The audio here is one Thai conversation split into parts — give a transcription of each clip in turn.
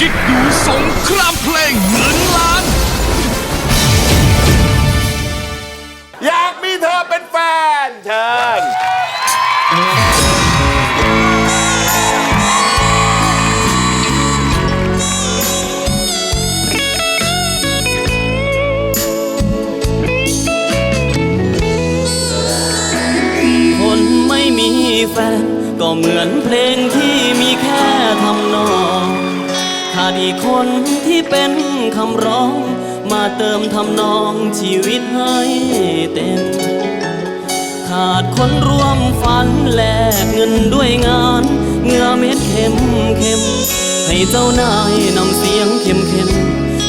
กิ๊กดูสงครามเพลงเงินล้าน อยากมีเธอเป็นแฟน เชิญ คนไม่มีแฟน ก็เหมือนเพลงที่มีแค่ทำนองขา ดอีกคนที่เป็นคำร้อง มาเติมทำนองชีวิตให้เต็ม ขาดคนร่วมฝันแลกเงินด้วยงานเงื่อเม็ดเข็มเข็ม ให้เจ้านายนำเสียงเข้มเข้ม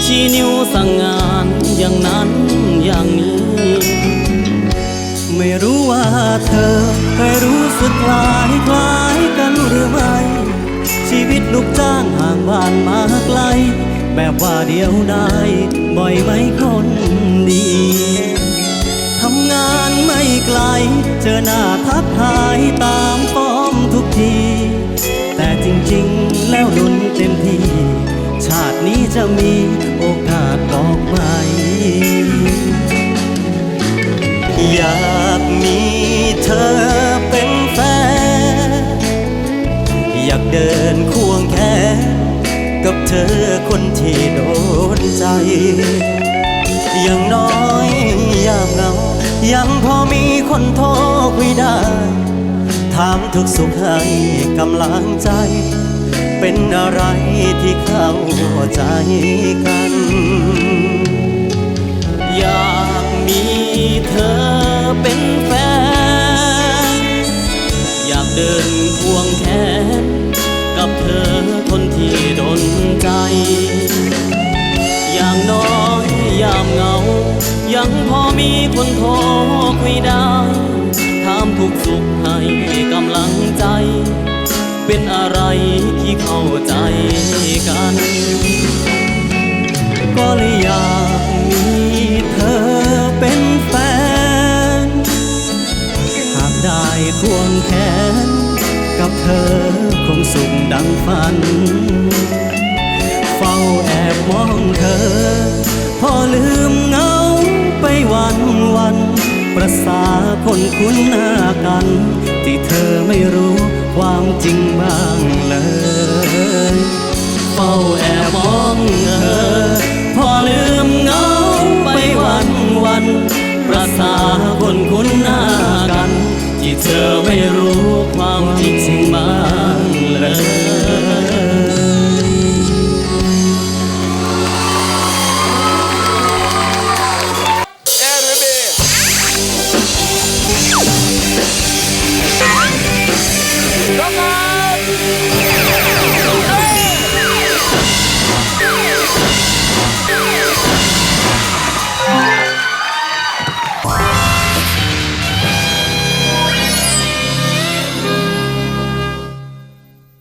ชี้นิ้วสั่งงานอย่างนั้นอย่างนี้ ไม่รู้ว่าเธอเคยรู้สึกคล้ายคล้ายกันหรือไม่ ลูกจ้างห่างบ้านมาไกล แบบว่าเดียวดายบ่อยไหมคนดี ทำงานไม่ไกล เจอหน้าทักทายตามฟอมทุกที แต่จริงๆแล้วลุ้นเต็มที่ ชาตินี้จะมีากเดินควงแขนกับเธอคนที่โดนใจ อย่างน้อยยามเหงา ยังพอมีคนโทรคุยได้ ถามทุกสุขให้กำลังใจ เป็นอะไรที่เข้าใจกัน อยากมีเธอเป็นแฟน อยากเดินควงามเหงา ยังพอมีคนโทรคุยได้ถามทุกสุขให้กำลังใจ เป็นอะไรที่เข้าใจกัน ก็เลยอยากมีเธอเป็นแฟน หากได้ควงแขน กับเธอคงสุขดังฝัน เฝ้าแอบมองเธอ อลืมเหงาไปวันวัน ประสาคนคุ้นหน้ากัน ที่เธอไม่รู้ความจริงบ้างเลยเฝ้าแอบมองเธอพอลืมเหงาไปวันวัน ประสาคนคุ้นหน้ากัน ที่เธอ